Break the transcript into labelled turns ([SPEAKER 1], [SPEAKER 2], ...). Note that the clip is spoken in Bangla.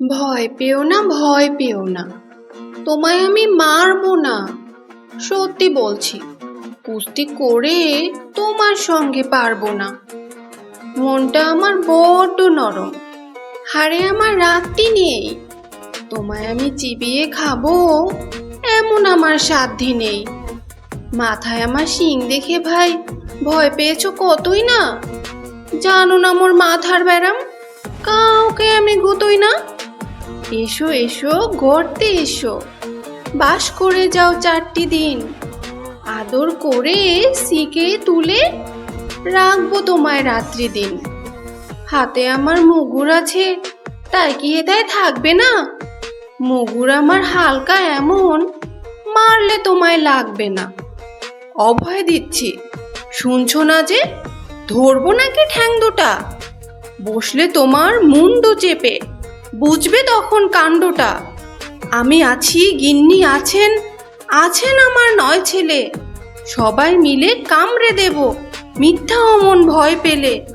[SPEAKER 1] ভয় পেও না, ভয় পেও না। তোমায় আমি মারবো না। সত্যি বলছি, কুস্তি করে তোমার সঙ্গে পারব না। মনটা আমার বড্ড নরম। হারে আমার রাত্রি নেই। তোমায় আমি চিবিয়ে খাব, এমন আমার সাধ্যি নেই। মাথায় আমার শিং দেখে ভাই, ভয় পেয়েছ কতই না? জানো না মোর মাথার ব্যারাম? কাউকে আমি গুতোই না? এসো এসো গর্তে এসো। বাস করে যাও চারটি দিন। আদর করে সিকে তুলে রাখব তোমায় রাত্রি দিন। হাতে আমার মুগুর আছে, তাই কি এটাই থাকবে না? মুগুর আমার হালকা এমন, মারলে তোমায় লাগবে না। অভয় দিচ্ছি, শুনছো না যে? ধরবো নাকি ঠ্যাং দুটা? বসলে তোমার মুন্ডু চেপে। বুঝবে তখন কাণ্ডটা। আমি আছি, গিন্নি আছেন আছেন আমার নয় ছেলে। সবাই মিলে কামড়ে দেব, মিথ্যা অমন ভয় পেলে।